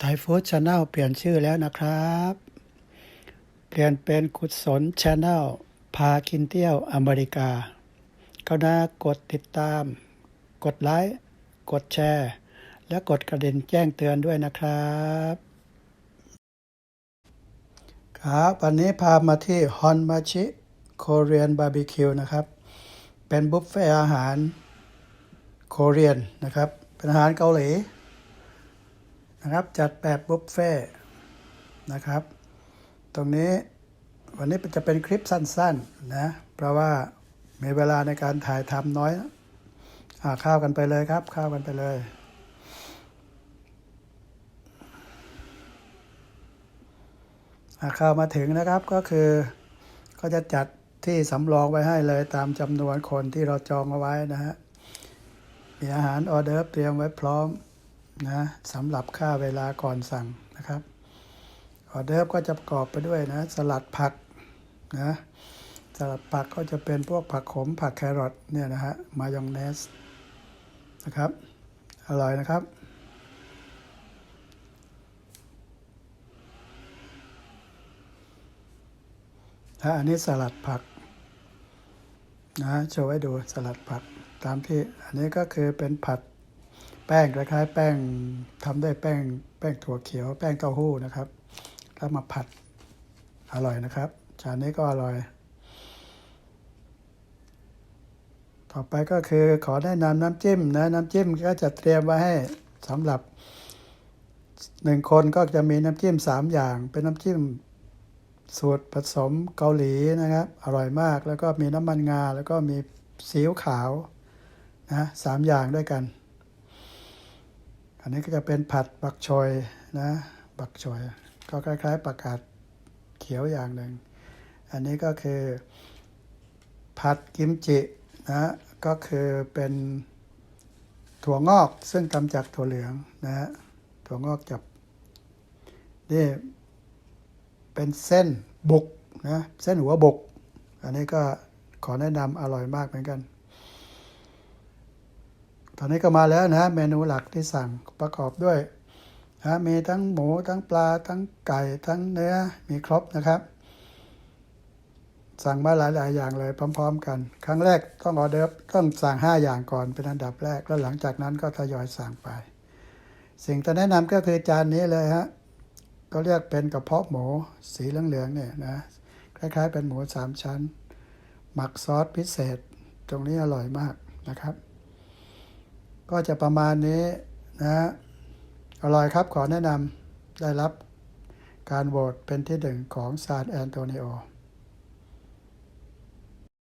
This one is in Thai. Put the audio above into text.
ไทยฟู้ดชาแนลเปลี่ยนชื่อแล้วนะครับ เปลี่ยนเป็นกุศลชาแนลพากินเที่ยวอเมริกา ก็น่ากดติดตาม กดไลค์ กดแชร์ และกดกระดิ่งแจ้งเตือนด้วยนะครับ ครับ วันนี้พามาที่ฮอนมาชิโคเรียนบาร์บีคิวนะครับ เป็นบุฟเฟ่อาหารโคเรียนนะครับ เป็นอาหารเกาหลี นะครับ จัดแบบบุฟเฟ่ต์นะครับ ตรงนี้วันนี้จะเป็นคลิปสั้นๆนะ เพราะว่ามีเวลาในการถ่ายทำน้อยอ่าข้าวกันไปเลยครับ ข้าวกันไปเลยอาข้าวมาถึงนะครับก็คือก็จะจัดที่สำรองไว้ให้เลยตามจำนวนคนที่เราจองเอาไว้นะฮะมีอาหารออเดอร์เตรียมไว้พร้อม นะสำหรับค่าเวลาก่อนสั่งนะครับออเดอร์ฟก็จะประกอบไปด้วยนะ สลัดผักนะสลัดผักก็จะเป็นพวกผักขมผักแครอทเนี่ยนะฮะมายองเนสนะครับ อร่อยนะครับถ้าอันนี้สลัดผักนะโชว์ให้ดูสลัดผัก ตามที่อันนี้ก็คือเป็นผัด แป้งคล้ายๆแป้งทำด้แป้ง แป้งถั่วเขียว แป้งเต้าหู้นะครับ แล้วมาผัดอร่อยนะครับ จานนี้ก็อร่อย ต่อไปก็คือขอแนะนำน้ำจิ้มนะน้ำจิ้มก็จะเตรียมไว้ให้สำหรับหนึ่งคนก็จะมีน้ำจิ้มสามอย่าง เป็นน้ำจิ้มสูตรผสมเกาหลีนะครับ อร่อยมากแล้วก็มีน้ำมันงา แล้วก็มีซีอิ๊วขาวนะสามอย่างด้วยกัน นนี้ก็จะเป็นผัดบักชอยนะบักชอย ก็คล้าย ๆ ประกาศเขียวอย่างหนึ่ง อันนี้ก็คือผัดกิมจินะก็คือเป็นถั่วงอกซึ่งทำจากถั่วเหลืองนะฮะถั่วงอกจับนี่เป็นเส้นบุกนะเส้นหัวบุก อันนี้ก็ขอแนะนำอร่อยมากเหมือนกัน ตอนนี้ก็มาแล้วนะเมนูหลักที่สั่งประกอบด้วยนะมีทั้งหมูทั้งปลา ทั้งไก่ทั้งเนื้อมีครบนะครับ สั่งมาหลาย ๆ อย่างเลยพร้อม ๆ กัน ครั้งแรกต้องออเดอร์ต้องสั่ง 5 อย่างก่อนเป็นอันดับแรก แล้วหลังจากนั้นก็ทยอยสั่งไป สิ่งที่แนะนำก็คือจานนี้เลยฮะก็เรียกเป็นกระเพาะหมูสีเหลือง ๆ เนี่ยนะคล้าย ๆ เป็นหมูสามชั้น หมักซอสพิเศษ ตรงนี้อร่อยมากนะครับ ก็จะประมาณนี้นะอร่อยครับขอแนะนำได้รับการโหวตเป็นที่หนึ่งของซานแอนโตนิโอ